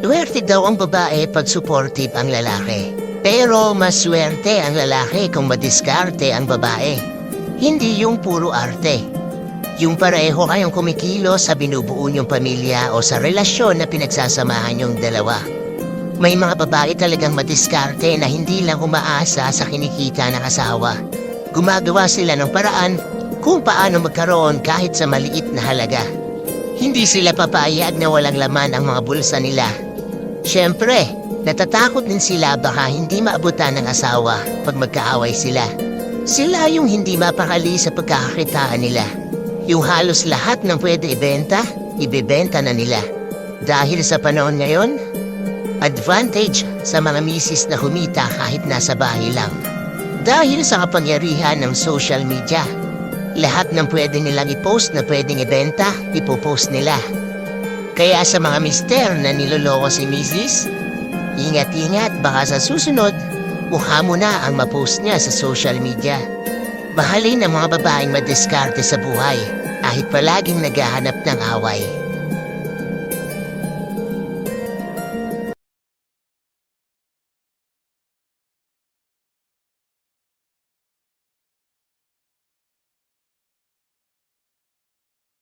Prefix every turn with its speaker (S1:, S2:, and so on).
S1: Duwerte daw ang babae pag supportive ang lalaki. Pero mas swerte ang lalaki kung madiskarte ang babae. Hindi yung puro arte. Yung pareho kayong kumikilo sa binubuo niyong pamilya o sa relasyon na pinagsasamahan yung dalawa. May mga babae talagang madiskarte na hindi lang umaasa sa kinikita ng asawa. Gumagawa sila ng paraan kung paano magkaroon kahit sa maliit na halaga. Hindi sila papayag na walang laman ang mga bulsa nila. Siyempre, natatakot din sila baka hindi maabutan ng asawa pag magkaaway sila. Sila yung hindi mapakali sa pagkakakitaan nila. Yung halos lahat ng pwede ibenta, ibebenta na nila. Dahil sa panahon ngayon, advantage sa mga misis na humita kahit nasa bahay lang. Dahil sa kapangyarihan ng social media, lahat ng pwede nilang i-post na pwedeng ibenta, ipopost nila. Kaya sa mga mister na niloloko si misis, ingat-ingat baka sa susunod, mukha mo na ang mapost niya sa social media. Mahalin ang mga babaeng madiskarte sa buhay kahit palaging naghahanap ng away.